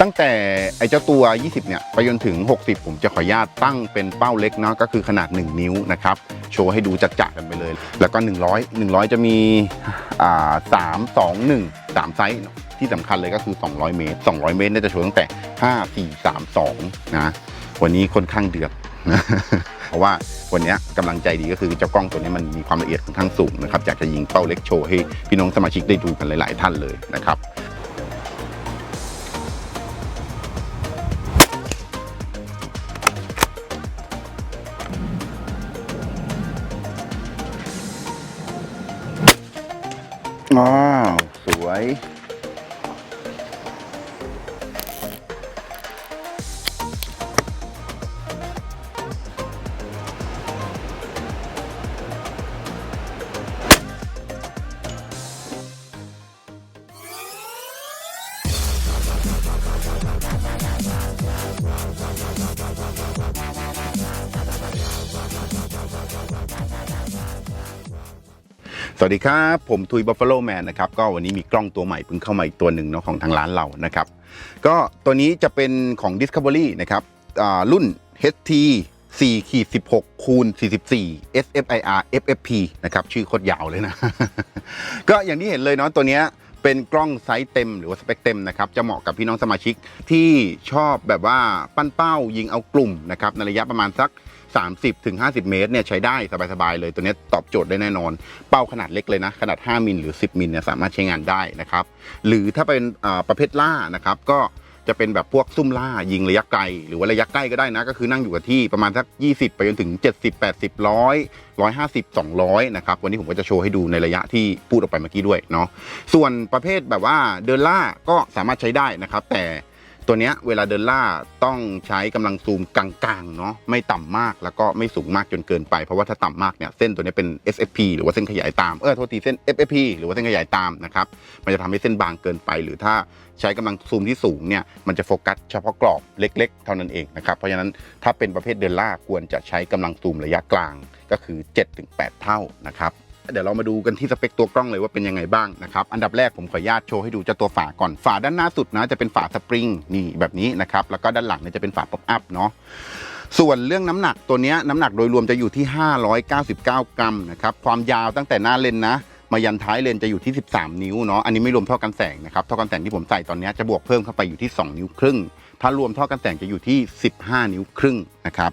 ตั้งแต่ไอ้เจ้าตัว 20 เนี่ย ไปจนถึง 60 ผมจะขออนุญาตตั้งเป็นเป้าเล็กเนาะก็คือขนาด 1 นิ้วนะครับ โชว์ให้ดูจัดๆกันไปเลย แล้วก็ 100 100 จะมีอ่า3 2 1 3 ไซส์ที่สำคัญเลยก็คือ 200 เมตร 200 เมตรเนี่ยจะโชว์ตั้งแต่ 5 4 3 2 นะ วันนี้ค่อนข้างเดือดนะเพราะว่าวันนี้กำลังใจดีก็คือเจ้ากล้องตัวนี้มันมีความละเอียดค่อนข้างสูงนะครับอยากจะยิงเป้าเล็กโชว์ให้พี่น้องสมาชิกได้ดูกันหลาย ๆ ท่านเลยนะครับ ส สวัสดีครับ ผมทุยบัฟฟ a โลแมนนะครับก็วันนี้มีกล้องตัวใหม่เพิ่งเข้ามาอีกตัวหนึ่งเนาะของทางร้านเรานะครับ ก็ตัวนี้จะเป็นของ Discovery นะครับรุ่น HT 4ขีด16คูณ44 SFIR FFP นะครับ ชื่อโคตรยาวเลยนะ ก็อย่างที่เห็นเลยเนาะตัวเนี้ยเป็นกล้องไซส์เต็มหรือว่าสเปคเต็มนะครับ จะเหมาะกับพี่น้องสมาชิกที่ชอบแบบว่าปั้นเป้ายิงเอากลุ่มนะครับในระยะประมาณสัก 30ถึง50 เมตรเนี่ยใช้ได้สบายๆเลย ตัวนี้ตอบโจทย์ได้แน่นอน เป้าขนาดเล็กเลยนะ ขนาด 5 มิลหรือ 10 มิลเนี่ยสามารถใช้งานได้นะครับ หรือถ้าเป็นประเภทล่านะครับก็จะเป็นแบบพวกซุ่มล่ายิงระยะไกล หรือว่าระยะใกล้ก็ได้นะ ก็คือนั่งอยู่กับที่ประมาณสัก 20 ไปจนถึง 70 80 100 150 200 นะครับ วันนี้ผมก็จะโชว์ให้ดูในระยะที่พูดออกไปเมื่อกี้ด้วยเนาะส่วนประเภทแบบว่าเดินล่าก็สามารถใช้ได้นะครับ แต่ ตัวเนี้ยเวลาเดินล่าต้องใช้กำลังซูมกลางๆเนาะไม่ต่ำมากแล้วก็ไม่สูงมากจนเกินไป เพราะว่าถ้าต่ำมากเนี่ยเส้นตัวนี้เป็น SFP หรือว่าเส้นขยายตามเออโทษทีเส้น FFP หรือว่าเส้นขยายตามนะครับมันจะทำให้เส้นบางเกินไป หรือถ้าใช้กำลังซูมที่สูงเนี่ยมันจะโฟกัสเฉพาะกรอบเล็ก ๆ เท่านั้นเองนะครับเพราะฉะนั้นถ้าเป็นประเภทเดินล่าควรจะใช้กำลังซูมระยะกลางก็คือ 7-8 เท่านะครับ เดี๋ยวเรามาดูกันที่สเปคตัวกล้องเลยว่าเป็นยังไงบ้างนะครับ อันดับแรกผมขออนุญาตโชว์ให้ดูเจ้าตัวฝาก่อน ฝาด้านหน้าสุดนะจะเป็นฝาสปริงนี่แบบนี้นะครับ แล้วก็ด้านหลังเนี่ยจะเป็นฝาป๊อปอัพเนาะส่วนเรื่องน้ำหนักตัวนี้น้ำหนักโดยรวมจะอยู่ที่ 599 กรัมนะครับ ความยาวตั้งแต่หน้าเลนนะ มายันท้ายเลนจะอยู่ที่ 13 นิ้วเนาะ อันนี้ไม่รวมท่อกันแสงนะครับ ท่อกันแสงที่ผมใส่ตอนนี้จะบวกเพิ่มเข้าไปอยู่ที่ 2 นิ้วครึ่ง ถ้ารวมท่อกันแสงจะอยู่ที่ 15 นิ้วครึ่งนะครับ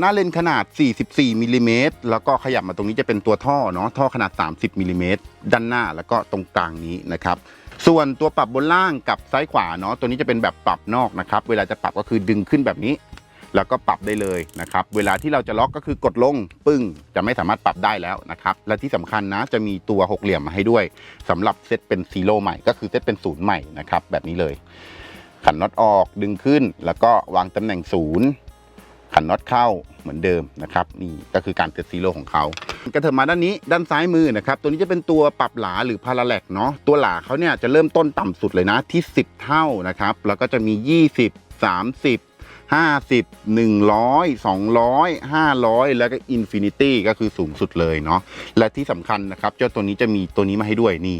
หน้าเลนขนาด 44มิลลิเมตรแล้วก็ขยับมาตรงนี้จะเป็นตัวท่อเนาะท่อขนาด 30มิลลิเมตรด้านหน้าแล้วก็ตรงกลางนี้นะครับส่วนตัวปรับบนล่างกับซ้ายขวาเนาะตัวนี้จะเป็นแบบปรับนอกนะครับ เวลาจะปรับก็คือดึงขึ้นแบบนี้ แล้วก็ปรับได้เลยนะครับ เวลาที่เราจะล็อกก็คือกดลงปึ้ง จะไม่สามารถปรับได้แล้วนะครับ และที่สำคัญนะจะมีตัวหกเหลี่ยมมาให้ด้วยสำหรับเซตเป็นซีโร่ใหม่ก็คือเซตเป็นศูนย์ใหม่นะครับแบบนี้เลยขันน็อตออกดึงขึ้น แล้วก็วางตำแหน่งศูนย์ ขันน็อตเข้าเหมือนเดิมนะครับนี่ก็คือการเซตซีโร่ของเขากระเถิบมาด้านนี้ด้านซ้ายมือนะครับตัวนี้จะเป็นตัวปรับหลาหรือพาราแลกเนาะตัวหลาเขาเนี่ยจะเริ่มต้นต่ำสุดเลยนะที่ 10 เท่านะครับแล้วก็จะมี 20 30 50 100 200 500 แล้วก็อินฟินิตี้ก็คือสูงสุดเลยเนาะและที่สำคัญนะครับ เจ้าตัวนี้จะมีตัวนี้มาให้ด้วยนี่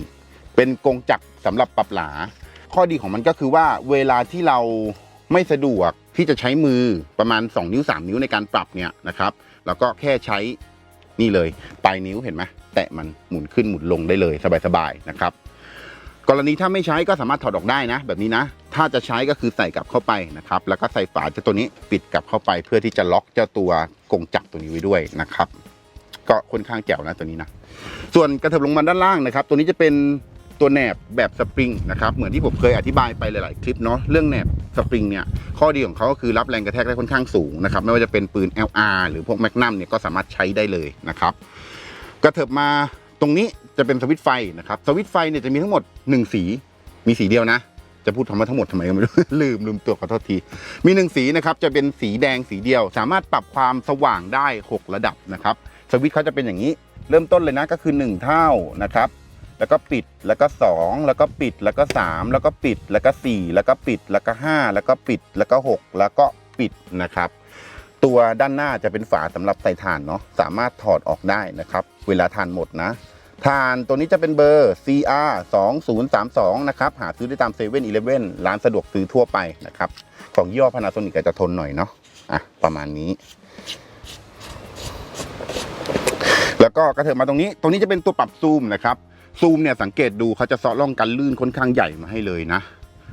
เป็นกรงจักรสำหรับปรับหลา ข้อดีของมันก็คือว่าเวลาที่เราไม่สะดวก ที่จะใช้มือประมาณ 2 นิ้ว 3 นิ้วในการปรับเนี่ยนะครับ แล้วก็แค่ใช้นี่เลย ปลายนิ้วเห็นไหมแตะมันหมุนขึ้นหมุนลงได้เลยสบายๆนะครับ กรณีถ้าไม่ใช้ก็สามารถถอดออกได้นะ แบบนี้นะ ถ้าจะใช้ก็คือใส่กลับเข้าไปนะครับ แล้วก็ใส่ฝาเจ้าตัวนี้ปิดกลับเข้าไป เพื่อที่จะล็อกเจ้าตัวกงจักรตัวนี้ไว้ด้วยนะครับ ก็ค่อนข้างแจ๋วนะตัวนี้นะ ส่วนกระเถิบลงมาด้านล่างนะครับ ตัวนี้จะเป็น ตัวแหนบแบบสปริงนะครับเหมือนที่ผมเคยอธิบายไปหลาย ๆ คลิปเนาะเรื่องแหนบสปริงเนี่ยข้อดีของเขาก็คือรับแรงกระแทกได้ค่อนข้างสูงนะครับไม่ว่าจะเป็นปืน LR หรือพวกแมกนัมเนี่ยก็สามารถใช้ได้เลยนะครับกระเถิบมาตรงนี้จะเป็นสวิตไฟนะครับสวิตไฟเนี่ยจะมีทั้งหมด 1 สีมีสีเดียวนะจะพูดคำว่าทั้งหมดทำไมก็ไม่รู้ลืมลืมตัวขอโทษที มีหนึ่งสีนะครับจะเป็นสีแดงสีเดียว สามารถปรับความสว่างได้ 6 ระดับนะครับสวิตช์เขาจะเป็นอย่างนี้ เริ่มต้นเลยนะก็คือ 1 เท่านะครับ แล้วก็ปิดแล้วก็ 2 แล้วก็ปิดแล้วก็ 3 แล้วก็ปิดแล้วก็ 4 แล้วก็ปิดแล้วก็ 5 แล้วก็ปิดแล้วก็ 6 แล้วก็ปิดนะครับ ตัวด้านหน้าจะเป็นฝาสำหรับใส่ถ่านเนาะสามารถถอดออกได้นะครับ เวลาถ่านหมดนะทานตัวนี้จะเป็นเบอร์ CR 2032นะครับหาซื้อได้ตามเซเว่นอีเลฟเว่นร้านสะดวกซื้อทั่วไปนะครับ ของยี่ห้อพานาโซนิกจะทนหน่อยเนาะอะประมาณนี้แล้วก็กระเถิบมาตรงนี้ ตรงนี้จะเป็นตัวปรับซูมนะครับ ซูมเนี่ยสังเกตดูเขาจะเซาะร่องกันลื่นค่อนข้างใหญ่มาให้เลยนะ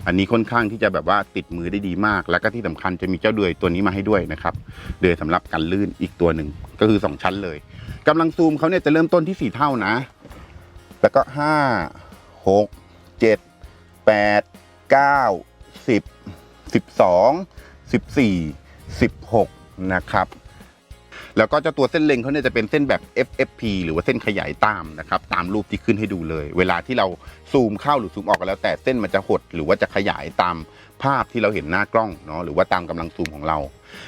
อันนี้ค่อนข้างที่จะแบบว่าติดมือได้ดีมาก แล้วก็ที่สำคัญจะมีเจ้าเดือยตัวนี้มาให้ด้วยนะครับเดือยสำหรับกันลื่นอีกตัวหนึ่งก็คือสองชั้นเลยกำลังซูมเขาเนี่ยจะเริ่มต้นที่สี่เท่านะ แล้วก็ห้าหกเจ็ดแปดเก้าสิบสิบสองสิบสี่สิบหกนะครับ แล้วก็เจ้าตัวเส้นเล็งเขาเนี่ยจะเป็นเส้นแบบ FFP หรือว่าเส้นขยายตามนะครับตามรูปที่ขึ้นให้ดูเลย เวลาที่เราซูมเข้าหรือซูมออกก็แล้ว แต่เส้นมันจะหดหรือว่าจะขยายตามภาพที่เราเห็นหน้ากล้องเนาะหรือว่าตามกำลังซูมของเรา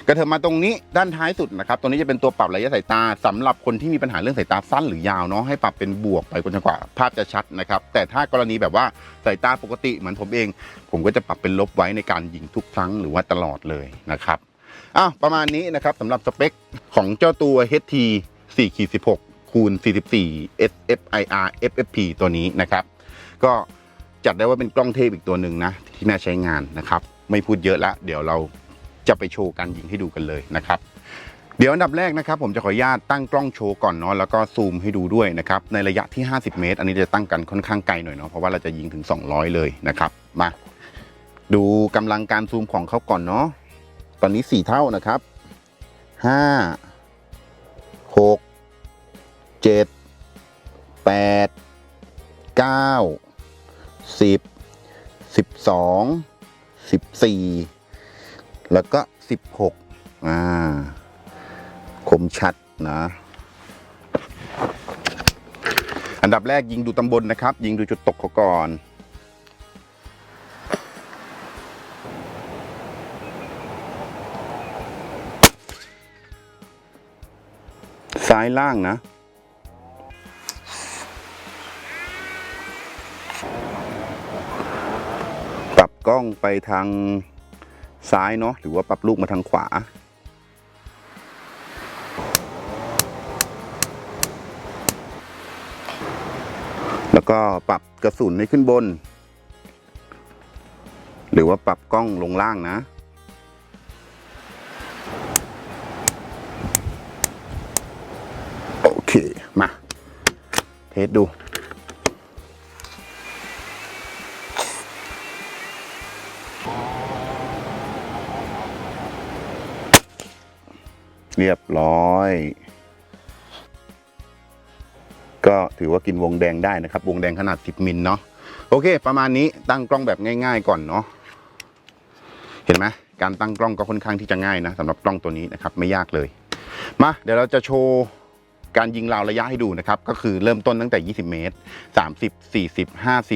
กระเถิบมาตรงนี้ด้านท้ายสุดนะครับตรงนี้จะเป็นตัวปรับระยะสายตาสำหรับคนที่มีปัญหาเรื่องสายตาสั้นหรือยาวเนาะให้ปรับเป็นบวกไปจนกว่าภาพจะชัดนะครับแต่ถ้ากรณีแบบว่าสายตาปกติเหมือนผมเอง ผมก็จะปรับเป็นลบไว้ในการยิงทุกครั้งหรือว่าตลอดเลยนะครับ อ้าวประมาณนี้นะครับสำหรับสเปคของเจ้าตัว HT 4ขีด16คูณ44 SFIR FFP ตัวนี้นะครับ ก็จัดได้ว่าเป็นกล้องเทพอีกตัวหนึ่งนะ ที่น่าใช้งานนะครับ ไม่พูดเยอะละ เดี๋ยวเราจะไปโชว์การยิงให้ดูกันเลยนะครับ เดี๋ยวอันดับแรกนะครับ ผมจะขออนุญาตตั้งกล้องโชว์ก่อนเนาะแล้วก็ซูมให้ดูด้วยนะครับ ในระยะที่ 50 เมตร อันนี้จะตั้งกันค่อนข้างไกลหน่อยเนาะเพราะว่าเราจะยิงถึง 200 เลยนะครับมาดูกำลังการซูมของเขาก่อนเนาะ ตอนนี้ 4 เท่านะครับ 5 6 7 8 9 10 12 14 แล้วก็ 16 อ่า คมชัดนะ อันดับแรกยิงดูตำบลนะครับ ยิงดูจุดตกเขาก่อน ซ้ายล่างนะ ปรับกล้องไปทางซ้ายเนาะหรือว่าปรับลูกมาทางขวา แล้วก็ปรับกระสุนให้ขึ้นบน หรือว่าปรับกล้องลงล่างนะ มา เทสดู เรียบร้อย ก็ถือว่ากินวงแดงได้นะครับ วงแดงขนาด 10 มิลเนาะโอเค ประมาณนี้ตั้งกล้องแบบง่าย ๆ ก่อนเนาะเห็นไหมการตั้งกล้องก็ค่อนข้างที่จะง่ายนะสำหรับกล้องตัวนี้นะครับ ไม่ยากเลย มา เดี๋ยวเราจะโชว์ การยิงราวระยะให้ดูนะครับ ก็คือเริ่มต้นตั้งแต่ 20 เมตร 30 40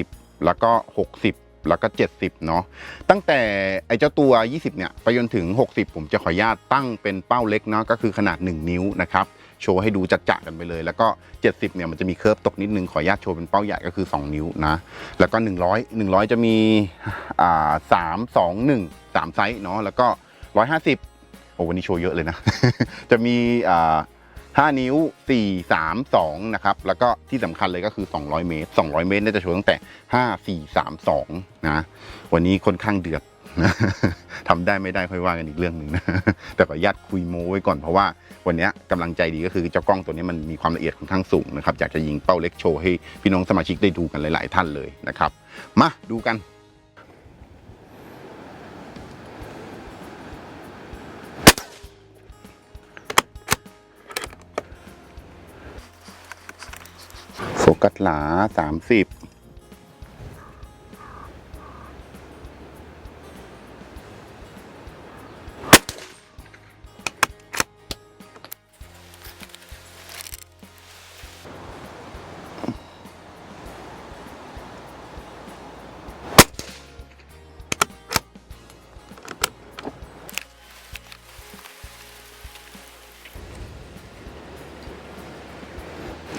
50 แล้วก็ 60 แล้วก็ 70 เนาะตั้งแต่ไอ้เจ้าตัว 20 เนี่ยไปจนถึง 60 ผมจะขออนุญาตตั้งเป็นเป้าเล็กเนาะก็คือขนาด 1 นิ้วนะครับโชว์ให้ดูจัดๆกันไปเลย แล้วก็ 70 เนี่ยมันจะมีเคิร์ฟตกนิดนึงขออนุญาตโชว์เป็นเป้าใหญ่ก็คือ 2 นิ้วนะ แล้วก็ 100 100 จะมีอ่า3 2 1 3ไซส์เนาะแล้วก็ 150โอ้วันนี้โชว์เยอะเลยนะ จะมีอ่า 5 นิ้ว 4 3 2 นะครับ แล้วก็ที่สำคัญเลยก็คือ 200 เมตร 200 เมตรเนี่ยจะโชว์ตั้งแต่ 5 4 3 2 นะ วันนี้ค่อนข้างเดือดทำได้ไม่ได้ค่อยว่ากันอีกเรื่องหนึ่งนะแต่ขออนุญาตคุยโม้ไว้ก่อนเพราะว่าวันนี้กำลังใจดีก็คือเจ้ากล้องตัวนี้มันมีความละเอียดค่อนข้างสูงนะครับอยากจะยิงเป้าเล็กโชว์ให้พี่น้องสมาชิกได้ดูกันหลาย ๆ ท่านเลยนะครับ มาดูกัน โฟกัสหลาสามสิบ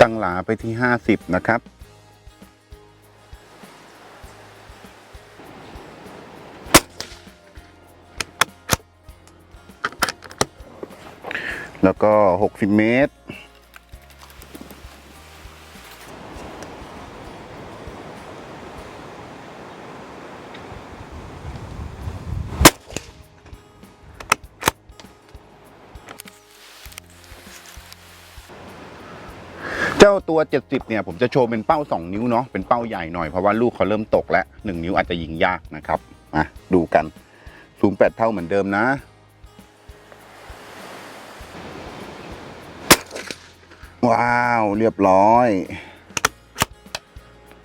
ตั้งหลาไปที่ห้าสิบนะครับ แล้วก็หกสิบเมตร เจ้าตัว 70 เนี่ยผมจะโชว์เป็นเป้า 2 นิ้วเนาะเป็นเป้าใหญ่หน่อยเพราะว่าลูกเขาเริ่มตกแล้ว 1 นิ้วอาจจะยิงยากนะครับอะดูกันซูม8เท่าเหมือนเดิมนะ ว้าวเรียบร้อย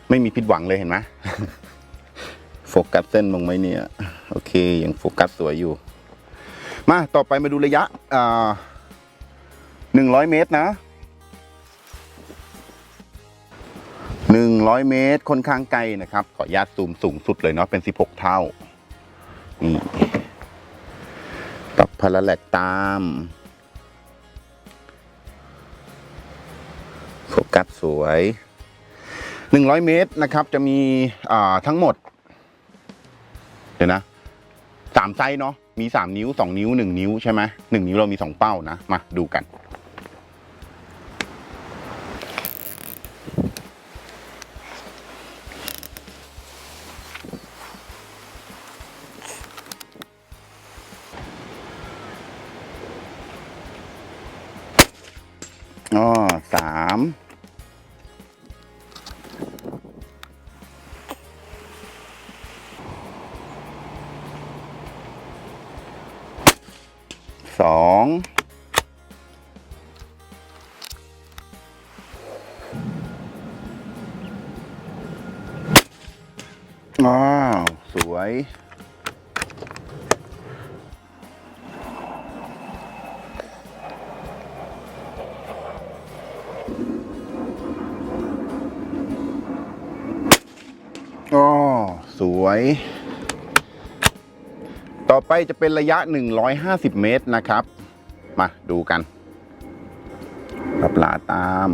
ไม่มีผิดหวังเลยเห็นไหมโฟกัสเส้นลงไหมเนี่ย โอเคยังโฟกัสสวยอยู่ มาต่อไปมาดูระยะหนึ่งร้อยเมตรนะ หนึ่งร้อยเมตรค่อนข้างไกลนะครับ ขออนุญาตซูมสูงสุดเลยเนาะเป็นสิบหกเท่านี่ปรับพาราแลกตามโฟกัสสวยหนึ่งร้อยเมตรนะครับ จะมีอ่าทั้งหมด เดี๋ยวนะสามไซส์เนาะมีสามนิ้วสองนิ้วหนึ่งนิ้วใช่ไหมหนึ่งนิ้วเรามีสองเป้านะ มาดูกัน อ๋อสามสองว้าว สวย วย ต่อไปจะเป็นระยะ 150 เมตรนะครับ มาดูกันรับหลาตาม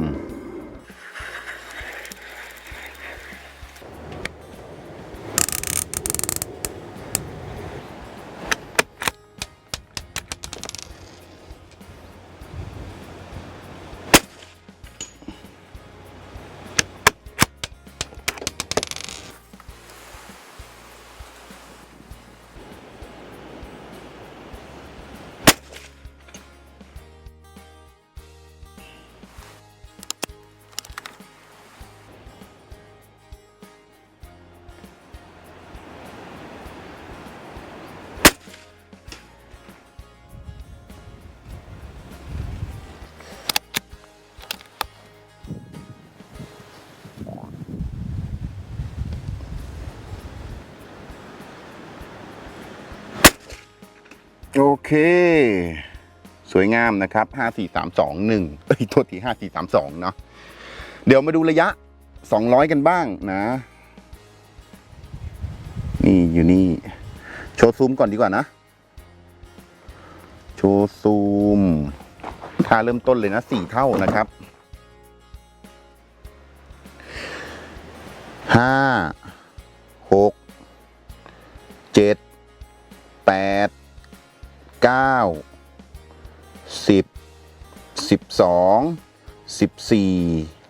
โอเค สวยงามนะครับ 5 4 3 2 1เอ้ยโทษที5 4 3 2 เนาะเดี๋ยวมาดูระยะ 200 กันบ้างนะ นี่อยู่นี่ โชว์ซูมก่อนดีกว่านะ โชว์ซูมค่าเริ่มต้นเลยนะ 4 เท่านะครับ ห้า หก เจ็ด แปด เก้าสิบสิบสองสิบสี่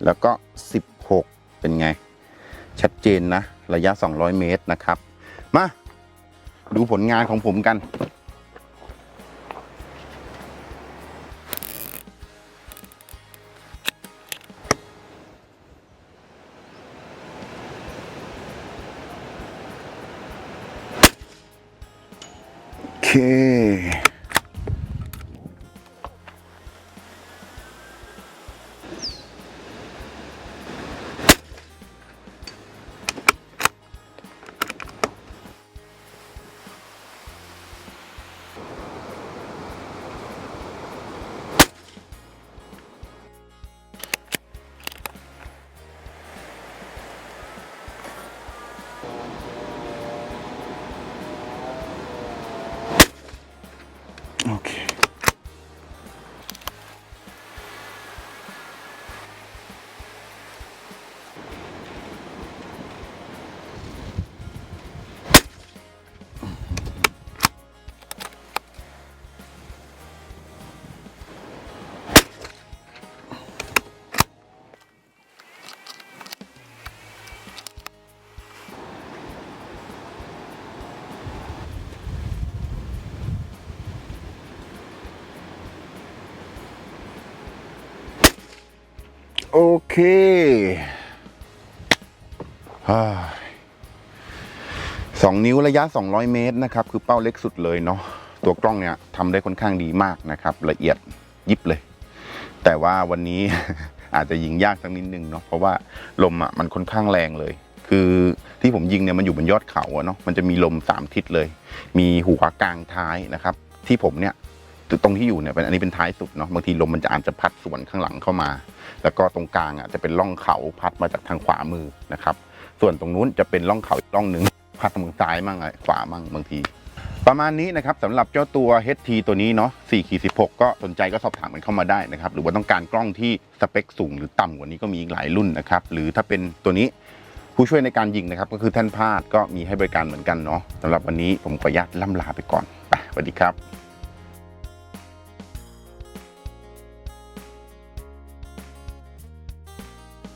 แล้วก็สิบหกเป็นไง ชัดเจนนะ ระยะ 200 เมตรนะครับ มา ดูผลงานของผมกัน เคสองนิ้วระยะ 200 เมตรนะครับ คือเป้าเล็กสุดเลยเนาะตัวกล้องเนี่ยทำได้ค่อนข้างดีมากนะครับ ละเอียดยิบเลย แต่ว่าวันนี้อาจจะยิงยากสักนิดนึงเนาะเพราะว่าลมอะมันค่อนข้างแรงเลย คือที่ผมยิงเนี่ยมันอยู่บนยอดเขาเนาะมันจะมีลมสามทิศเลย มีหัวกลางท้ายนะครับ ที่ผมเนี่ย ตรงที่อยู่เนี่ยเป็นอันนี้เป็นท้ายสุดเนาะบางทีลมมันจะอาจจะพัดสวนข้างหลังเข้ามา แล้วก็ตรงกลางอะจะเป็นร่องเขาพัดมาจากทางขวามือนะครับ ส่วนตรงนู้นจะเป็นร่องเขาอีกร่องหนึ่งพัดทางซ้ายมั่งอะขวามั่งบางที ประมาณนี้นะครับสำหรับเจ้าตัว HT ตัวนี้เนาะ4ขีด16 ก็สนใจก็สอบถามกันเข้ามาได้นะครับ หรือว่าต้องการกล้องที่สเปคสูงหรือต่ำกว่านี้ก็มีอีกหลายรุ่นนะครับ หรือถ้าเป็นตัวนี้ผู้ช่วยในการยิงนะครับ ก็คือแท่นพาดก็มีให้บริการเหมือนกันเนาะสำหรับวันนี้ผมขออนุญาตล่ำลาไปก่อนไปสวัสดีครับ